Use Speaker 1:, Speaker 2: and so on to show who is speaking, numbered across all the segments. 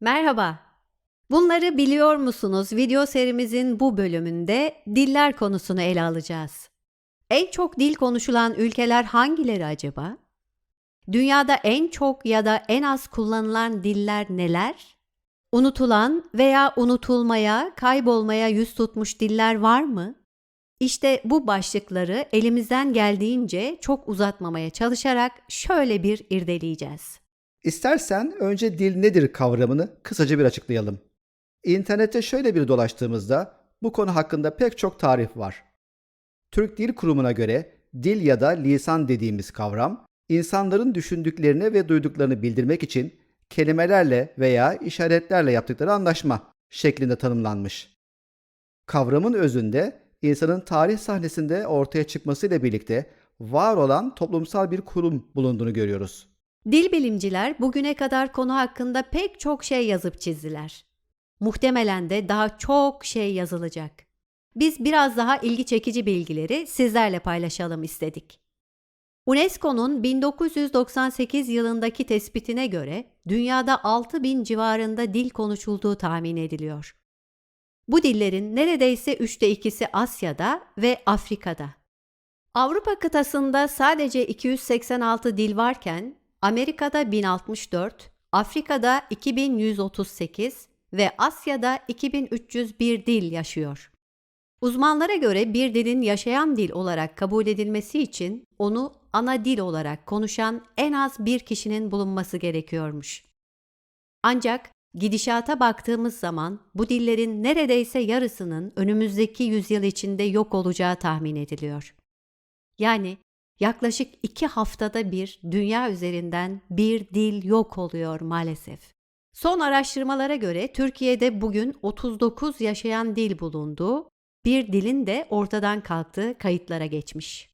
Speaker 1: Merhaba. Bunları biliyor musunuz? Video serimizin bu bölümünde diller konusunu ele alacağız. En çok dil konuşulan ülkeler hangileri acaba? Dünyada en çok ya da en az kullanılan diller neler? Unutulan veya unutulmaya, kaybolmaya yüz tutmuş diller var mı? İşte bu başlıkları elimizden geldiğince çok uzatmamaya çalışarak şöyle bir irdeleyeceğiz.
Speaker 2: İstersen önce dil nedir kavramını kısaca bir açıklayalım. İnternette şöyle bir dolaştığımızda bu konu hakkında pek çok tarif var. Türk Dil Kurumu'na göre dil ya da lisan dediğimiz kavram, insanların düşündüklerini ve duyduklarını bildirmek için kelimelerle veya işaretlerle yaptıkları anlaşma şeklinde tanımlanmış. Kavramın özünde insanın tarih sahnesinde ortaya çıkmasıyla birlikte var olan toplumsal bir kurum bulunduğunu görüyoruz.
Speaker 1: Dil bilimciler bugüne kadar konu hakkında pek çok şey yazıp çizdiler. Muhtemelen de daha çok şey yazılacak. Biz biraz daha ilgi çekici bilgileri sizlerle paylaşalım istedik. UNESCO'nun 1998 yılındaki tespitine göre dünyada 6000 civarında dil konuşulduğu tahmin ediliyor. Bu dillerin neredeyse üçte ikisi Asya'da ve Afrika'da. Avrupa kıtasında sadece 286 dil varken Amerika'da 1064, Afrika'da 2138 ve Asya'da 2301 dil yaşıyor. Uzmanlara göre bir dilin yaşayan dil olarak kabul edilmesi için onu ana dil olarak konuşan en az bir kişinin bulunması gerekiyormuş. Ancak gidişata baktığımız zaman bu dillerin neredeyse yarısının önümüzdeki yüzyıl içinde yok olacağı tahmin ediliyor. Yani yaklaşık iki haftada bir dünya üzerinden bir dil yok oluyor maalesef. Son araştırmalara göre Türkiye'de bugün 39 yaşayan dil bulunduğu, bir dilin de ortadan kalktığı kayıtlara geçmiş.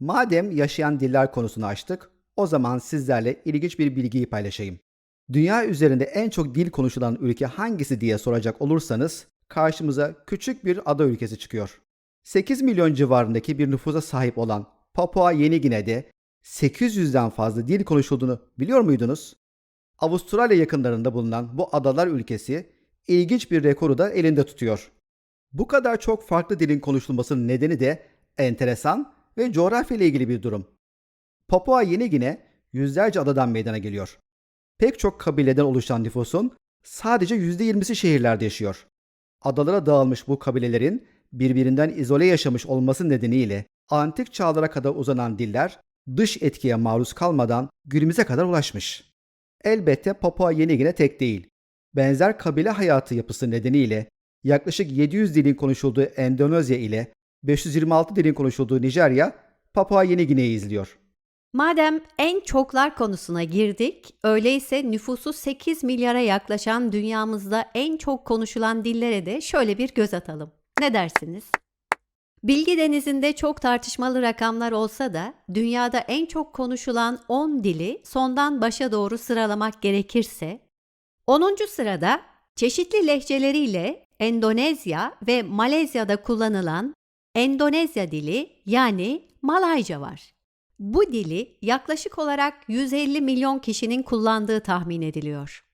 Speaker 2: Madem yaşayan diller konusunu açtık, o zaman sizlerle ilginç bir bilgiyi paylaşayım. Dünya üzerinde en çok dil konuşulan ülke hangisi diye soracak olursanız karşımıza küçük bir ada ülkesi çıkıyor. 8 milyon civarındaki bir nüfusa sahip olan Papua Yeni Gine'de 800'den fazla dil konuşulduğunu biliyor muydunuz? Avustralya yakınlarında bulunan bu adalar ülkesi ilginç bir rekoru da elinde tutuyor. Bu kadar çok farklı dilin konuşulmasının nedeni de enteresan ve coğrafya ile ilgili bir durum. Papua Yeni Gine yüzlerce adadan meydana geliyor. Pek çok kabileden oluşan nüfusun sadece %20'si şehirlerde yaşıyor. Adalara dağılmış bu kabilelerin birbirinden izole yaşamış olması nedeniyle antik çağlara kadar uzanan diller dış etkiye maruz kalmadan günümüze kadar ulaşmış. Elbette Papua Yeni Gine tek değil. Benzer kabile hayatı yapısı nedeniyle yaklaşık 700 dilin konuşulduğu Endonezya ile 526 dilin konuşulduğu Nijerya, Papua Yeni Gine'yi izliyor.
Speaker 1: Madem en çoklar konusuna girdik, öyleyse nüfusu 8 milyara yaklaşan dünyamızda en çok konuşulan dillere de şöyle bir göz atalım. Ne dersiniz? Bilgi denizinde çok tartışmalı rakamlar olsa da dünyada en çok konuşulan 10 dili sondan başa doğru sıralamak gerekirse 10. sırada çeşitli lehçeleriyle Endonezya ve Malezya'da kullanılan Endonezya dili yani Malayca var. Bu dili yaklaşık olarak 150 milyon kişinin kullandığı tahmin ediliyor.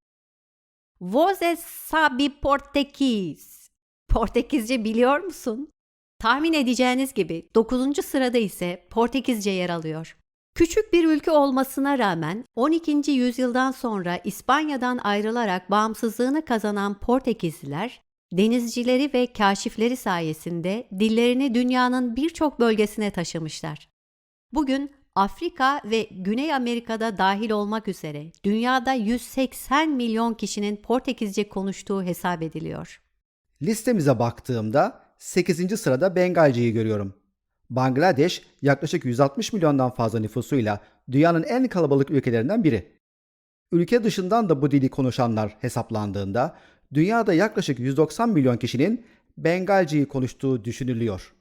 Speaker 1: Você sabe português? Portekizce biliyor musun? Tahmin edeceğiniz gibi 9. sırada ise Portekizce yer alıyor. Küçük bir ülke olmasına rağmen 12. yüzyıldan sonra İspanya'dan ayrılarak bağımsızlığını kazanan Portekizliler, denizcileri ve kaşifleri sayesinde dillerini dünyanın birçok bölgesine taşımışlar. Bugün Afrika ve Güney Amerika'da dahil olmak üzere dünyada 180 milyon kişinin Portekizce konuştuğu hesap ediliyor.
Speaker 2: Listemize baktığımda 8. sırada Bengalce'yi görüyorum. Bangladeş yaklaşık 160 milyondan fazla nüfusuyla dünyanın en kalabalık ülkelerinden biri. Ülke dışından da bu dili konuşanlar hesaplandığında dünyada yaklaşık 190 milyon kişinin Bengalce'yi konuştuğu düşünülüyor.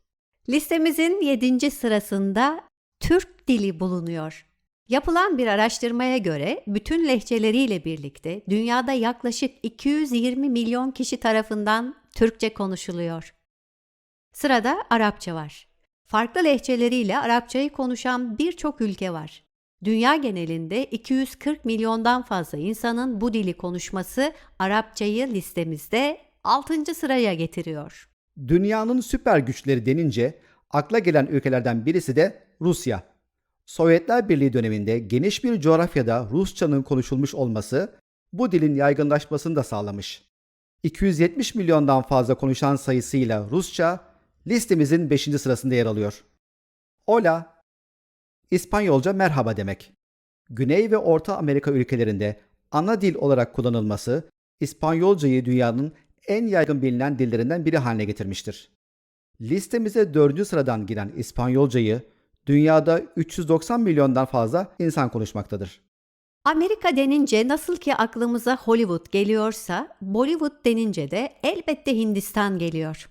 Speaker 1: Listemizin 7. sırasında Türk dili bulunuyor. Yapılan bir araştırmaya göre bütün lehçeleriyle birlikte dünyada yaklaşık 220 milyon kişi tarafından Türkçe konuşuluyor. Sırada Arapça var. Farklı lehçeleriyle Arapçayı konuşan birçok ülke var. Dünya genelinde 240 milyondan fazla insanın bu dili konuşması Arapçayı listemizde 6. sıraya getiriyor.
Speaker 2: Dünyanın süper güçleri denince akla gelen ülkelerden birisi de Rusya. Sovyetler Birliği döneminde geniş bir coğrafyada Rusçanın konuşulmuş olması bu dilin yaygınlaşmasını da sağlamış. 270 milyondan fazla konuşan sayısıyla Rusça listemizin 5. sırasında yer alıyor. Hola, İspanyolca merhaba demek. Güney ve Orta Amerika ülkelerinde ana dil olarak kullanılması İspanyolcayı dünyanın en yaygın bilinen dillerinden biri haline getirmiştir. Listemize dördüncü sıradan giren İspanyolcayı dünyada 390 milyondan fazla insan konuşmaktadır.
Speaker 1: Amerika denince nasıl ki aklımıza Hollywood geliyorsa, Bollywood denince de elbette Hindistan geliyor.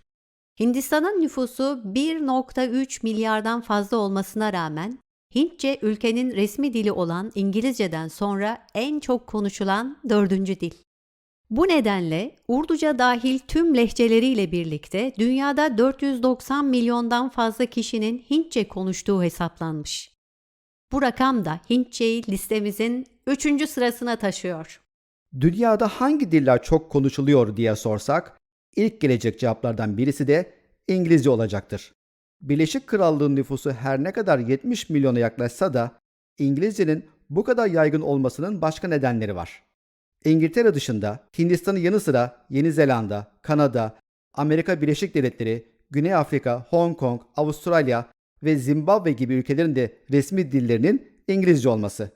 Speaker 1: Hindistan'ın nüfusu 1.3 milyardan fazla olmasına rağmen Hintçe ülkenin resmi dili olan İngilizceden sonra en çok konuşulan dördüncü dil. Bu nedenle Urduca dahil tüm lehçeleriyle birlikte dünyada 490 milyondan fazla kişinin Hintçe konuştuğu hesaplanmış. Bu rakam da Hintçeyi listemizin 3. sırasına taşıyor.
Speaker 2: Dünyada hangi diller çok konuşuluyor diye sorsak, ilk gelecek cevaplardan birisi de İngilizce olacaktır. Birleşik Krallığın nüfusu her ne kadar 70 milyona yaklaşsa da İngilizcenin bu kadar yaygın olmasının başka nedenleri var. İngiltere dışında Hindistan'ın yanı sıra Yeni Zelanda, Kanada, Amerika Birleşik Devletleri, Güney Afrika, Hong Kong, Avustralya ve Zimbabwe gibi ülkelerin de resmi dillerinin İngilizce olması.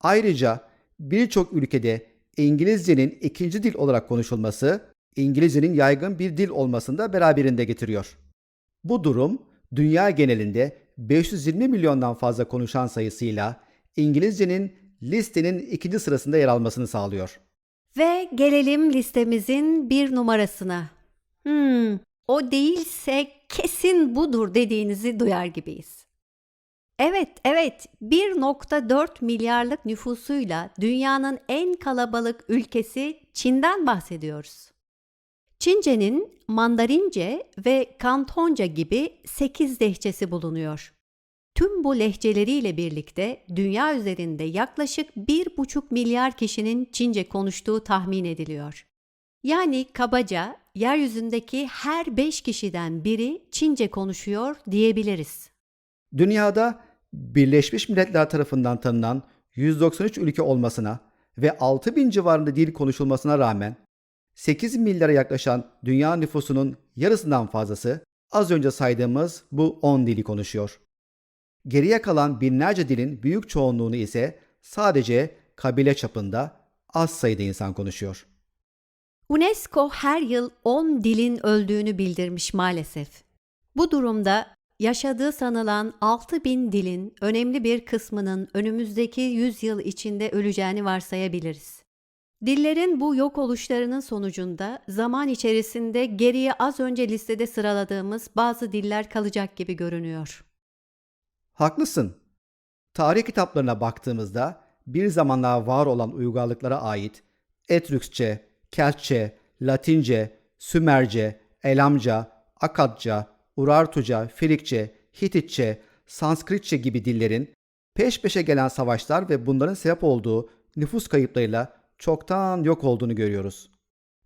Speaker 2: Ayrıca birçok ülkede İngilizcenin ikinci dil olarak konuşulması, İngilizcenin yaygın bir dil olmasını da beraberinde getiriyor. Bu durum dünya genelinde 520 milyondan fazla konuşan sayısıyla İngilizcenin listenin ikinci sırasında yer almasını sağlıyor.
Speaker 1: Ve gelelim listemizin bir numarasına. Hmm, o değilse kesin budur dediğinizi duyar gibiyiz. Evet, evet, 1.4 milyarlık nüfusuyla dünyanın en kalabalık ülkesi Çin'den bahsediyoruz. Çince'nin Mandarince ve Kantonca gibi 8 lehçesi bulunuyor. Tüm bu lehçeleriyle birlikte dünya üzerinde yaklaşık 1,5 milyar kişinin Çince konuştuğu tahmin ediliyor. Yani kabaca yeryüzündeki her 5 kişiden biri Çince konuşuyor diyebiliriz.
Speaker 2: Dünyada Birleşmiş Milletler tarafından tanınan 193 ülke olmasına ve 6000 civarında dil konuşulmasına rağmen 8 milyara yaklaşan dünya nüfusunun yarısından fazlası az önce saydığımız bu 10 dili konuşuyor. Geriye kalan binlerce dilin büyük çoğunluğunu ise sadece kabile çapında az sayıda insan konuşuyor.
Speaker 1: UNESCO her yıl 10 dilin öldüğünü bildirmiş maalesef. Bu durumda yaşadığı sanılan 6000 dilin önemli bir kısmının önümüzdeki 100 yıl içinde öleceğini varsayabiliriz. Dillerin bu yok oluşlarının sonucunda zaman içerisinde geriye az önce listede sıraladığımız bazı diller kalacak gibi görünüyor.
Speaker 2: Haklısın. Tarih kitaplarına baktığımızda bir zamanlar var olan uygarlıklara ait Etrüksçe, Keltçe, Latince, Sümerce, Elamca, Akadca, Urartuca, Frikçe, Hititçe, Sanskritçe gibi dillerin peş peşe gelen savaşlar ve bunların sebep olduğu nüfus kayıplarıyla çoktan yok olduğunu görüyoruz.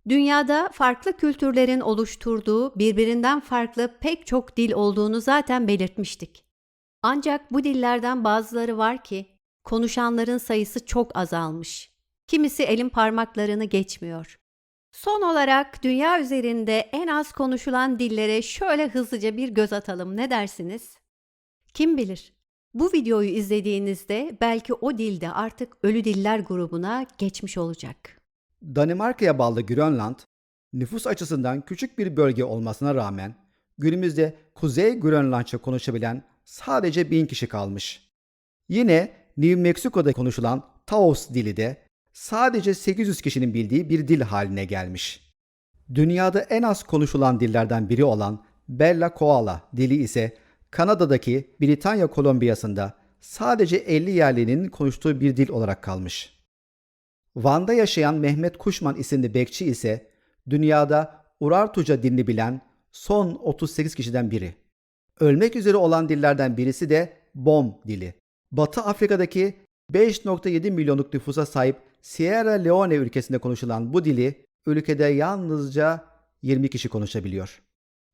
Speaker 1: Dünyada farklı kültürlerin oluşturduğu birbirinden farklı pek çok dil olduğunu zaten belirtmiştik. Ancak bu dillerden bazıları var ki konuşanların sayısı çok azalmış. Kimisi elin parmaklarını geçmiyor. Son olarak dünya üzerinde en az konuşulan dillere şöyle hızlıca bir göz atalım ne dersiniz? Kim bilir? Bu videoyu izlediğinizde belki o dilde artık ölü diller grubuna geçmiş olacak.
Speaker 2: Danimarka'ya bağlı Grönland, nüfus açısından küçük bir bölge olmasına rağmen günümüzde Kuzey Grönlandça konuşabilen sadece bin kişi kalmış. Yine New Mexico'da konuşulan Taos dili de sadece 800 kişinin bildiği bir dil haline gelmiş. Dünyada en az konuşulan dillerden biri olan Bella Koala dili ise Kanada'daki Britanya Kolombiyası'nda sadece 50 yerlinin konuştuğu bir dil olarak kalmış. Van'da yaşayan Mehmet Kuşman isimli bekçi ise dünyada Urartuca dilini bilen son 38 kişiden biri. Ölmek üzere olan dillerden birisi de Bom dili. Batı Afrika'daki 5.7 milyonluk nüfusa sahip Sierra Leone ülkesinde konuşulan bu dili ülkede yalnızca 20 kişi konuşabiliyor.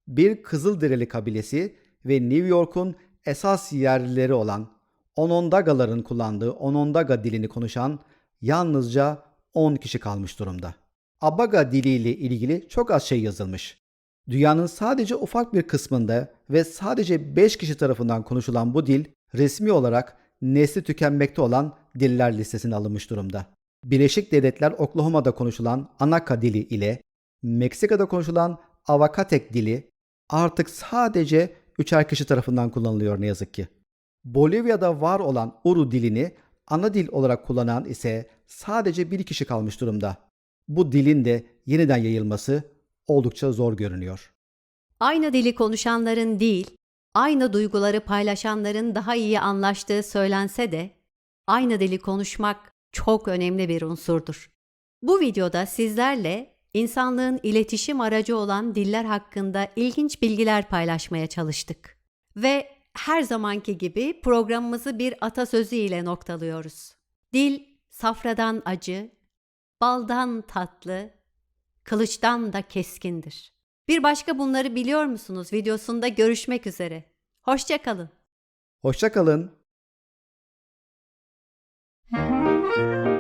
Speaker 2: Bir Kızılderili kabilesi ve New York'un esas yerlileri olan Onondagaların kullandığı Onondaga dilini konuşan yalnızca 10 kişi kalmış durumda. Abaga diliyle ilgili çok az şey yazılmış. Dünyanın sadece ufak bir kısmında ve sadece 5 kişi tarafından konuşulan bu dil resmi olarak nesli tükenmekte olan diller listesine alınmış durumda. Birleşik Devletler Oklahoma'da konuşulan Anaka dili ile Meksika'da konuşulan Avakatek dili artık sadece üçer kişi tarafından kullanılıyor ne yazık ki. Bolivya'da var olan Uru dilini ana dil olarak kullanan ise sadece bir kişi kalmış durumda. Bu dilin de yeniden yayılması oldukça zor görünüyor.
Speaker 1: Aynı dili konuşanların değil, aynı duyguları paylaşanların daha iyi anlaştığı söylense de aynı dili konuşmak çok önemli bir unsurdur. Bu videoda sizlerle insanlığın iletişim aracı olan diller hakkında ilginç bilgiler paylaşmaya çalıştık. Ve her zamanki gibi programımızı bir atasözü ile noktalıyoruz. Dil safradan acı, baldan tatlı, kılıçtan da keskindir. Bir başka bunları biliyor musunuz videosunda görüşmek üzere. Hoşçakalın.
Speaker 2: Hoşçakalın. Thank you.